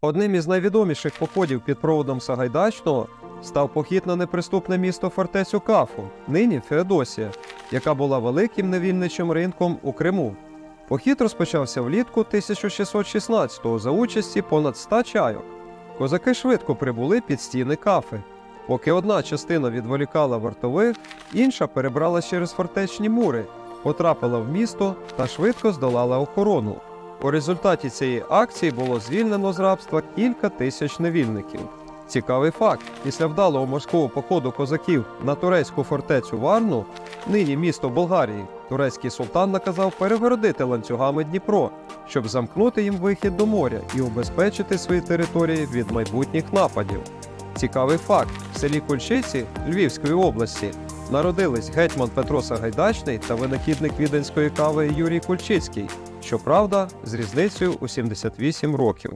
Одним із найвідоміших походів під проводом Сагайдачного став похід на неприступне місто фортецю Кафу, нині Феодосія, яка була великим невільничим ринком у Криму. Похід розпочався влітку 1616-го за участі понад 100 чайок. Козаки швидко прибули під стіни кафи. Поки одна частина відволікала вартових, інша перебрала через фортечні мури, потрапила в місто та швидко здолала охорону. У результаті цієї акції було звільнено з рабства кілька тисяч невільників. Цікавий факт: після вдалого морського походу козаків на турецьку фортецю Варну, нині місто Болгарії, турецький султан наказав перегородити ланцюгами Дніпро, щоб замкнути їм вихід до моря і убезпечити свої території від майбутніх нападів. Цікавий факт: в селі Кульчиці Львівської області народились гетьман Петро Сагайдачний та винахідник віденської кави Юрій Кульчицький, щоправда, з різницею у 78 років.